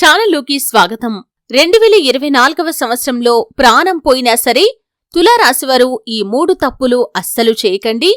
ఛానల్లోకి స్వాగతం. రెండు వేల ఇరవై నాలుగవ సంవత్సరంలో ప్రాణం పోయినా సరే తులారాశివారు ఈ మూడు తప్పులు అస్సలు చేయకండి.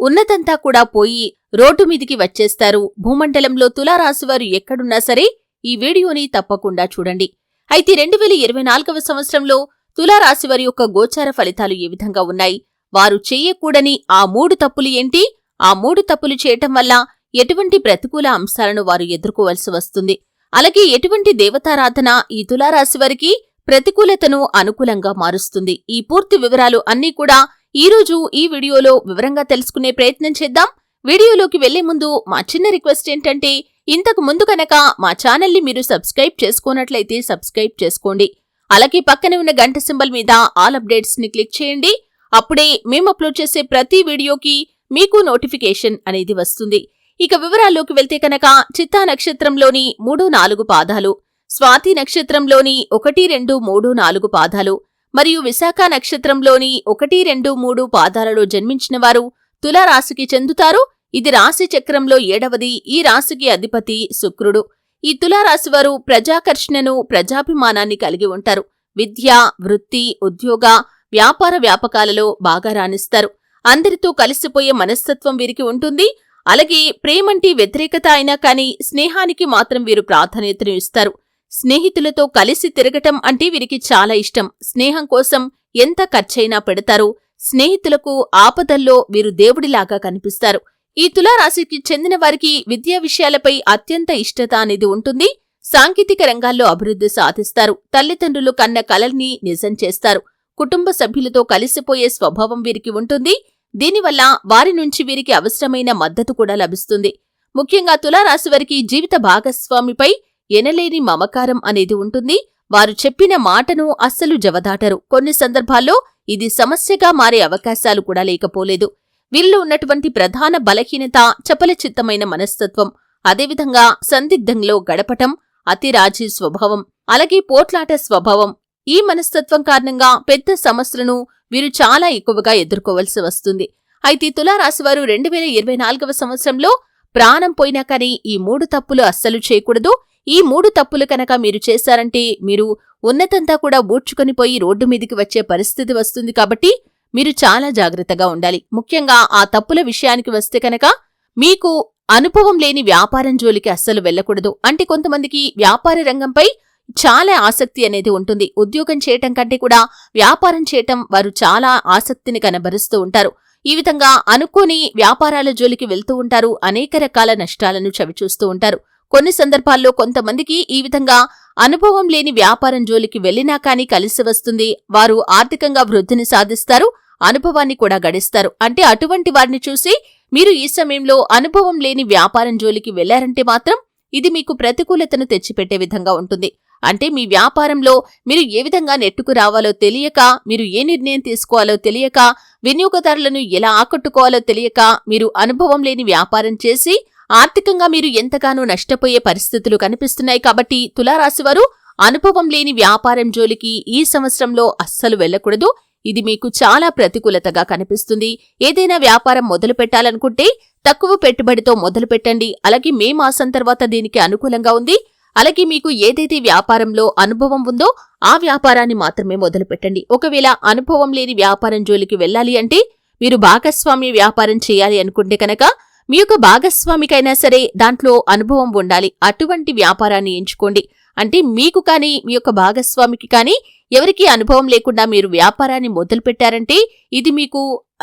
ఉన్నతంతా కూడా పోయి రోడ్డు మీదికి వచ్చేస్తారు. భూమండలంలో తులారాశివారు ఎక్కడున్నా సరే ఈ వీడియోని తప్పకుండా చూడండి. అయితే రెండు వేల ఇరవై నాలుగవ సంవత్సరంలో తులారాశివారి యొక్క గోచార ఫలితాలు ఏ విధంగా ఉన్నాయి? వారు చెయ్యకూడని ఆ మూడు తప్పులు ఏంటి? ఆ మూడు తప్పులు చేయటం వల్ల ఎటువంటి ప్రతికూల అంశాలను వారు ఎదుర్కోవలసి వస్తుంది? అలాగే ఎటువంటి దేవతారాధన ఈ తులారాశి వారికి ప్రతికూలతను అనుకూలంగా మారుస్తుంది. ఈ పూర్తి వివరాలు అన్నీ కూడా ఈ రోజు ఈ వీడియోలో వివరంగా తెలుసుకునే ప్రయత్నం చేద్దాం. వీడియోలోకి వెళ్ళే ముందు మా చిన్న రిక్వెస్ట్ ఏంటంటే ఇంతకు ముందు కనుక మా ఛానల్ని మీరు సబ్స్క్రైబ్ చేసుకున్నట్లయితే సబ్స్క్రైబ్ చేసుకోండి. అలాగే పక్కనే ఉన్న గంట సింబల్ మీద ఆల్ అప్డేట్స్ని క్లిక్ చేయండి. అప్పుడే మేము అప్లోడ్ చేసే ప్రతి వీడియోకి మీకు నోటిఫికేషన్ అనేది వస్తుంది. ఇక వివరాల్లోకి వెళ్తే కనుక చిత్తా నక్షత్రంలోని మూడు నాలుగు పాదాలు స్వాతి నక్షత్రంలోని ఒకటి రెండు మూడు నాలుగు పాదాలు మరియు విశాఖ నక్షత్రంలోని ఒకటి రెండు మూడు పాదాలలో జన్మించిన వారు తులారాశికి చెందుతారు. ఇది రాశి చక్రంలో ఏడవది. ఈ రాశికి అధిపతి శుక్రుడు. ఈ తులారాశివారు ప్రజాకర్షణను ప్రజాభిమానాన్ని కలిగి ఉంటారు. విద్య వృత్తి ఉద్యోగ వ్యాపార వ్యాపకాలలో బాగా రాణిస్తారు. అందరితో కలిసిపోయే మనస్తత్వం వీరికి ఉంటుంది. అలాగే ప్రేమంటి వ్యతిరేకత అయినా కానీ స్నేహానికి మాత్రం వీరు ప్రాధాన్యతను ఇస్తారు. స్నేహితులతో కలిసి తిరగటం అంటే వీరికి చాలా ఇష్టం. స్నేహం కోసం ఎంత ఖర్చైనా పెడతారు. స్నేహితులకు ఆపదల్లో వీరు దేవుడిలాగా కనిపిస్తారు. ఈ తులారాశికి చెందిన వారికి విద్యా విషయాలపై అత్యంత ఇష్టత అనేది ఉంటుంది. సాంకేతిక రంగాల్లో అభివృద్ధి సాధిస్తారు. తల్లిదండ్రులు కన్న కలల్ని నిజం చేస్తారు. కుటుంబ సభ్యులతో కలిసిపోయే స్వభావం వీరికి ఉంటుంది. దీనివల్ల వారి నుంచి వీరికి అవసరమైన మద్దతు కూడా లభిస్తుంది. ముఖ్యంగా తులారాశి వారికి జీవిత భాగస్వామిపై ఎనలేని మమకారం అనేది ఉంటుంది. వారు చెప్పిన మాటను అస్సలు జవదాటరు. కొన్ని సందర్భాల్లో ఇది సమస్యగా మారే అవకాశాలు కూడా లేకపోలేదు. వీరిలో ఉన్నటువంటి ప్రధాన బలహీనత చపలచిత్తమైన మనస్తత్వం అదేవిధంగా సందిగ్ధంలో గడపటం అతిరాజీ స్వభావం అలాగే పోట్లాట స్వభావం. ఈ మనస్తత్వం కారణంగా పెద్ద సమస్యలను వీరు చాలా ఎక్కువగా ఎదుర్కోవలసి వస్తుంది. అయితే తులారాశివారు రెండు వేల ఇరవై నాలుగవ సంవత్సరంలో ప్రాణం పోయినా కానీ ఈ మూడు తప్పులు అస్సలు చేయకూడదు. ఈ మూడు తప్పులు కనుక మీరు చేశారంటే మీరు ఉన్నతంతా కూడా ఊడ్చుకొని పోయి రోడ్డు మీదికి వచ్చే పరిస్థితి వస్తుంది కాబట్టి మీరు చాలా జాగ్రత్తగా ఉండాలి. ముఖ్యంగా ఆ తప్పుల విషయానికి వస్తే కనుక మీకు అనుభవం లేని వ్యాపారం జోలికి అస్సలు వెళ్ళకూడదు. అంటే కొంతమందికి వ్యాపార రంగంపై చాలా ఆసక్తి అనేది ఉంటుంది. ఉద్యోగం చేయటం కంటే కూడా వ్యాపారం చేయటం వారు చాలా ఆసక్తిని కనబరుస్తూ ఉంటారు. ఈ విధంగా అనుకోని వ్యాపారాల జోలికి వెళ్తూ ఉంటారు. అనేక రకాల నష్టాలను చవిచూస్తూ ఉంటారు. కొన్ని సందర్భాల్లో కొంతమందికి ఈ విధంగా అనుభవం లేని వ్యాపారం జోలికి వెళ్ళినా కానీ కలిసి వస్తుంది. వారు ఆర్థికంగా వృద్ధిని సాధిస్తారు. అనుభవాన్ని కూడా గడిస్తారు. అంటే అటువంటి వారిని చూసి మీరు ఈ సమయంలో అనుభవం లేని వ్యాపారం జోలికి వెళ్ళారంటే మాత్రం ఇది మీకు ప్రతికూలతను తెచ్చిపెట్టే విధంగా ఉంటుంది. అంటే మీ వ్యాపారంలో మీరు ఏ విధంగా నెట్టుకు రావాలో తెలియక మీరు ఏ నిర్ణయం తీసుకోవాలో తెలియక వినియోగదారులను ఎలా ఆకట్టుకోవాలో తెలియక మీరు అనుభవం లేని వ్యాపారం చేసి ఆర్థికంగా మీరు ఎంతగానో నష్టపోయే పరిస్థితులు కనిపిస్తున్నాయి కాబట్టి తులారాశివారు అనుభవం లేని వ్యాపారం జోలికి ఈ సంవత్సరంలో అస్సలు వెళ్ళకూడదు ఇది మీకు చాలా ప్రతికూలతగా కనిపిస్తుంది. ఏదైనా వ్యాపారం మొదలు పెట్టాలనుకుంటే తక్కువ పెట్టుబడితో మొదలు పెట్టండి. అలాగే మే మాసం తర్వాత దీనికి అనుకూలంగా ఉంది. అలాగే మీకు ఏదైతే వ్యాపారంలో అనుభవం ఉందో ఆ వ్యాపారాన్ని మాత్రమే మొదలుపెట్టండి. ఒకవేళ అనుభవం లేని వ్యాపారం జోలికి వెళ్ళాలి అంటే మీరు భాగస్వామ్య వ్యాపారం చేయాలి అనుకుంటే కనుక మీ యొక్క భాగస్వామికైనా సరే దాంట్లో అనుభవం ఉండాలి. అటువంటి వ్యాపారాన్ని ఎంచుకోండి. అంటే మీకు కానీ మీ యొక్క భాగస్వామికి కానీ ఎవరికీ అనుభవం లేకుండా మీరు వ్యాపారాన్ని మొదలుపెట్టారంటే ఇది మీకు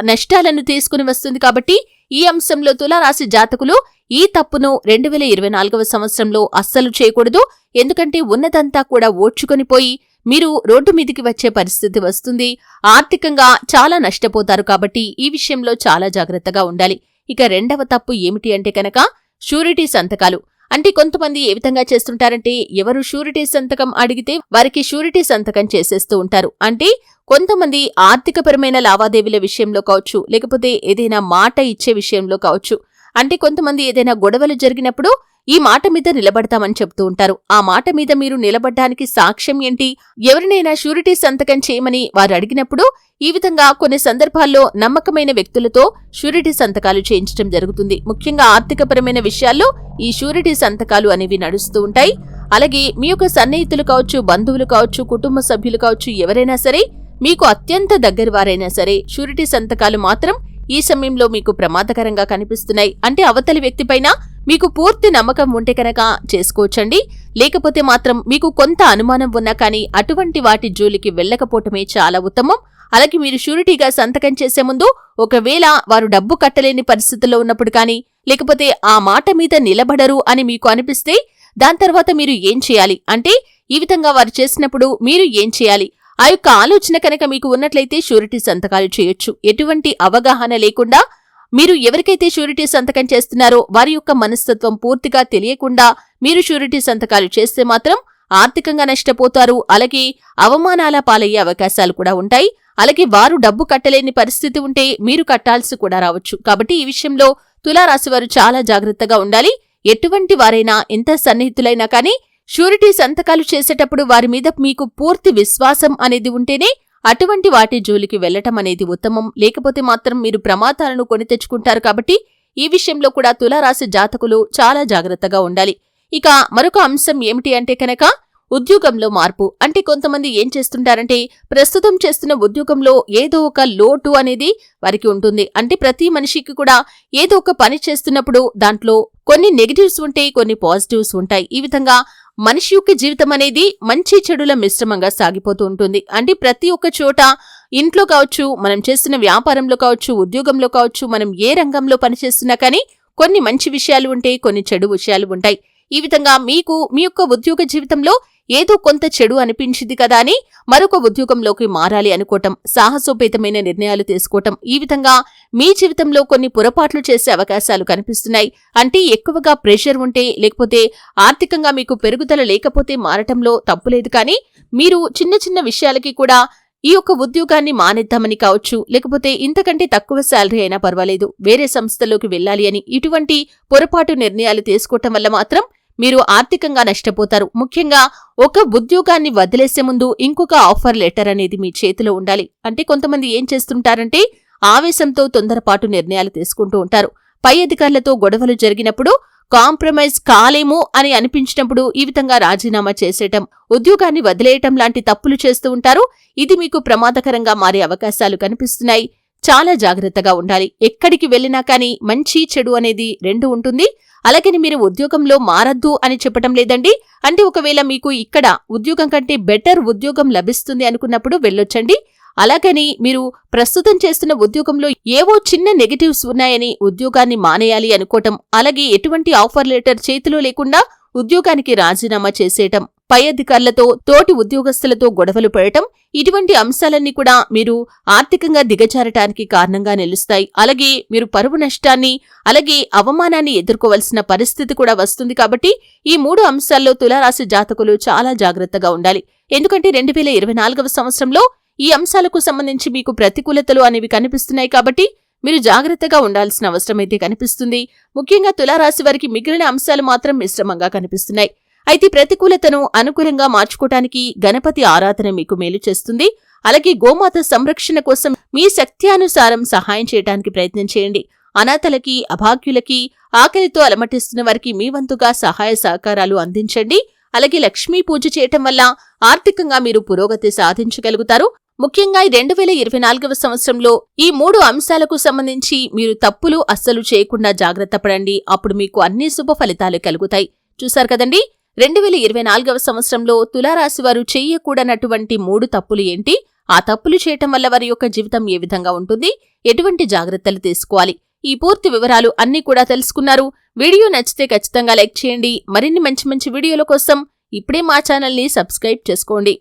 నష్టాలను తీసుకుని వస్తుంది కాబట్టి ఈ అంశంలో తులారాశి జాతకులు ఈ తప్పును రెండు వేల ఇరవై నాలుగవ సంవత్సరంలో అస్సలు చేయకూడదు. ఎందుకంటే ఉన్నదంతా కూడా ఓడ్చుకొని పోయి మీరు రోడ్డు మీదికి వచ్చే పరిస్థితి వస్తుంది. ఆర్థికంగా చాలా నష్టపోతారు కాబట్టి ఈ విషయంలో చాలా జాగ్రత్తగా ఉండాలి. ఇక రెండవ తప్పు ఏమిటి అంటే కనుక షూరిటీ సంతకాలు. అంటే కొంతమంది ఏ విధంగా చేస్తుంటారంటే ఎవరు షూరిటీ సంతకం అడిగితే వారికి షూరిటీ సంతకం చేసేస్తూ ఉంటారు. అంటే కొంతమంది ఆర్థికపరమైన లావాదేవీల విషయంలో కావచ్చు లేకపోతే ఏదైనా మాట ఇచ్చే విషయంలో కావచ్చు. అంటే కొంతమంది ఏదైనా గొడవలు జరిగినప్పుడు ఈ మాట మీద నిలబడతామని చెప్తూ ఉంటారు. ఆ మాట మీద మీరు నిలబడ్డానికి సాక్ష్యం ఏంటి? ఎవరినైనా షూరిటీ సంతకం చేయమని వారు అడిగినప్పుడు ఈ విధంగా కొన్ని సందర్భాల్లో నమ్మకమైన వ్యక్తులతో షూరిటీ సంతకాలు చేయించడం జరుగుతుంది. ముఖ్యంగా ఆర్థికపరమైన విషయాల్లో ఈ షూరిటీ సంతకాలు అనేవి నడుస్తూ ఉంటాయి. అలాగే మీ యొక్క సన్నిహితులు కావచ్చు బంధువులు కావచ్చు కుటుంబ సభ్యులు కావచ్చు ఎవరైనా సరే మీకు అత్యంత దగ్గర వారైనా సరే షూరిటీ సంతకాలు మాత్రం ఈ సమయంలో మీకు ప్రమాదకరంగా కనిపిస్తున్నాయి. అంటే అవతలి వ్యక్తిపైన మీకు పూర్తి నమ్మకం ఉంటే కనుక చేసుకోవచ్చండి. లేకపోతే మాత్రం మీకు కొంత అనుమానం ఉన్నా కానీ అటువంటి వాటి జోలికి వెళ్ళకపోవటమే చాలా ఉత్తమం. అలాగే మీరు షూరిటీగా సంతకం చేసే ముందు ఒకవేళ వారు డబ్బు కట్టలేని పరిస్థితుల్లో ఉన్నప్పుడు కానీ లేకపోతే ఆ మాట మీద నిలబడరు అని మీకు అనిపిస్తే దాని తర్వాత మీరు ఏం చేయాలి? అంటే ఈ విధంగా వారు చేసినప్పుడు మీరు ఏం చేయాలి? ఆ యొక్క ఆలోచన కనుక మీకు ఉన్నట్లయితే షూరిటీ సంతకాలు చేయొచ్చు. ఎటువంటి అవగాహన లేకుండా మీరు ఎవరికైతే షూరిటీ సంతకం చేస్తున్నారో వారి యొక్క మనస్తత్వం పూర్తిగా తెలియకుండా మీరు షూరిటీ సంతకాలు చేస్తే మాత్రం ఆర్థికంగా నష్టపోతారు. అలాగే అవమానాల పాలయ్యే అవకాశాలు కూడా ఉంటాయి. అలాగే వారు డబ్బు కట్టలేని పరిస్థితి ఉంటే మీరు కట్టాల్సి కూడా రావచ్చు. కాబట్టి ఈ విషయంలో తులారాశి వారు చాలా జాగ్రత్తగా ఉండాలి. ఎటువంటి వారైనా ఎంత సన్నిహితులైనా కానీ షూరిటీ సంతకాలు చేసేటప్పుడు వారి మీద మీకు పూర్తి విశ్వాసం అనేది ఉంటేనే అటువంటి వాటి జోలికి వెళ్ళటం అనేది ఉత్తమం. లేకపోతే మాత్రం మీరు ప్రమాదాలను కొని తెచ్చుకుంటారు కాబట్టి ఈ విషయంలో కూడా తులారాశి జాతకులు చాలా జాగ్రత్తగా ఉండాలి. ఇక మరొక అంశం ఏమిటి అంటే కనుక ఉద్యోగంలో మార్పు. అంటే కొంతమంది ఏం చేస్తుంటారంటే ప్రస్తుతం చేస్తున్న ఉద్యోగంలో ఏదో ఒక లోటు అనేది వారికి ఉంటుంది. అంటే ప్రతి మనిషికి కూడా ఏదో ఒక పని చేస్తున్నప్పుడు దాంట్లో కొన్ని నెగిటివ్స్ ఉంటాయి కొన్ని పాజిటివ్స్ ఉంటాయి. ఈ విధంగా మనిషి యొక్క జీవితం అనేది మంచి చెడుల మిశ్రమంగా సాగిపోతూ ఉంటుంది. అంటే ప్రతి ఒక్క చోట ఇంట్లో కావచ్చు మనం చేస్తున్న వ్యాపారంలో కావచ్చు ఉద్యోగంలో కావచ్చు మనం ఏ రంగంలో పనిచేస్తున్నా కానీ కొన్ని మంచి విషయాలు ఉంటాయి కొన్ని చెడు విషయాలు ఉంటాయి. ఈ విధంగా మీకు మీ యొక్క ఉద్యోగ జీవితంలో ఏదో కొంత చెడు అనిపించింది కదా అని మరొక ఉద్యోగంలోకి మారాలి అనుకోవటం సాహసోపేతమైన నిర్ణయాలు తీసుకోవటం ఈ విధంగా మీ జీవితంలో కొన్ని పొరపాట్లు చేసే అవకాశాలు కనిపిస్తున్నాయి. అంటే ఎక్కువగా ప్రెషర్ ఉంటే లేకపోతే ఆర్థికంగా మీకు పెరుగుదల లేకపోతే మారటంలో తప్పులేదు కానీ మీరు చిన్న చిన్న విషయాలకి కూడా ఈ యొక్క ఉద్యోగాన్ని మానేద్దామని కావచ్చు లేకపోతే ఇంతకంటే తక్కువ శాలరీ అయినా పర్వాలేదు వేరే సంస్థలోకి వెళ్ళాలి అని ఇటువంటి పొరపాటు నిర్ణయాలు తీసుకోవటం వల్ల మాత్రం మీరు ఆర్థికంగా నష్టపోతారు. ముఖ్యంగా ఒక ఉద్యోగాన్ని వదిలేసే ముందు ఇంకొక ఆఫర్ లెటర్ అనేది మీ చేతిలో ఉండాలి. అంటే కొంతమంది ఏం చేస్తుంటారంటే ఆవేశంతో తొందరపాటు నిర్ణయాలు తీసుకుంటూ ఉంటారు. పై అధికారులతో గొడవలు జరిగినప్పుడు కాంప్రమైజ్ కాలేము అని అనిపించినప్పుడు ఈ విధంగా రాజీనామా చేసేయటం ఉద్యోగాన్ని వదిలేయటం లాంటి తప్పులు చేస్తూ ఉంటారు. ఇది మీకు ప్రమాదకరంగా మారే అవకాశాలు కనిపిస్తున్నాయి. చాలా జాగ్రత్తగా ఉండాలి. ఎక్కడికి వెళ్ళినా కానీ మంచి చెడు అనేది రెండు ఉంటుంది. అలాగని మీరు ఉద్యోగంలో మారద్దు అని చెప్పటం లేదండి. అంటే ఒకవేళ మీకు ఇక్కడ ఉద్యోగం కంటే బెటర్ ఉద్యోగం లభిస్తుంది అనుకున్నప్పుడు వెళ్ళొచ్చండి. అలాగని మీరు ప్రస్తుతం చేస్తున్న ఉద్యోగంలో ఏవో చిన్న నెగటివ్స్ ఉన్నాయని ఉద్యోగాన్ని మానేయాలి అనుకోవటం అలాగే ఎటువంటి ఆఫర్ లెటర్ చేతిలో లేకుండా ఉద్యోగానికి రాజీనామా చేసేయటం పై అధికారులతో తోటి ఉద్యోగస్తులతో గొడవలు పడటం ఇటువంటి అంశాలన్నీ కూడా మీరు ఆర్థికంగా దిగజారటానికి కారణంగా నిలుస్తాయి. అలాగే మీరు పరువు నష్టాన్ని అలాగే అవమానాన్ని ఎదుర్కోవలసిన పరిస్థితి కూడా వస్తుంది కాబట్టి ఈ మూడు అంశాల్లో తులారాశి జాతకులు చాలా జాగ్రత్తగా ఉండాలి. ఎందుకంటే రెండు వేల ఇరవై నాలుగవ సంవత్సరంలో ఈ అంశాలకు సంబంధించి మీకు ప్రతికూలతలు అనేవి కనిపిస్తున్నాయి కాబట్టి మీరు జాగ్రత్తగా ఉండాల్సిన అవసరమైతే కనిపిస్తుంది. ముఖ్యంగా తులారాశి వారికి మిగిలిన అంశాలు మాత్రం మిశ్రమంగా కనిపిస్తున్నాయి. అయితే ప్రతికూలతను అనుకూలంగా మార్చుకోటానికి గణపతి ఆరాధన మీకు మేలు చేస్తుంది. అలాగే గోమాత సంరక్షణ కోసం మీ శక్త్యానుసారం సహాయం చేయడానికి ప్రయత్నం చేయండి. అనాథలకి అభాగ్యులకి ఆకలితో అలమటిస్తున్న వారికి మీ వంతుగా సహాయ సహకారాలు అందించండి. అలాగే లక్ష్మీ పూజ చేయటం వల్ల ఆర్థికంగా మీరు పురోగతి సాధించగలుగుతారు. ముఖ్యంగా ఈ రెండు వేల ఇరవై నాలుగవ సంవత్సరంలో ఈ మూడు అంశాలకు సంబంధించి మీరు తప్పులు అస్సలు చేయకుండా జాగ్రత్త పడండి. అప్పుడు మీకు అన్ని శుభ ఫలితాలు కలుగుతాయి. చూశారు కదండి? రెండు వేల ఇరవై నాలుగవ సంవత్సరంలో తులారాశి వారు చెయ్యకూడనటువంటి మూడు తప్పులు ఏంటి? ఆ తప్పులు చేయటం వల్ల వారి యొక్క జీవితం ఏ విధంగా ఉంటుంది? ఎటువంటి జాగ్రత్తలు తీసుకోవాలి? ఈ పూర్తి వివరాలు అన్నీ కూడా తెలుసుకున్నారు. వీడియో నచ్చితే ఖచ్చితంగా లైక్ చేయండి. మరిన్ని మంచి మంచి వీడియోల కోసం ఇప్పుడే మా ఛానల్ని సబ్స్క్రైబ్ చేసుకోండి.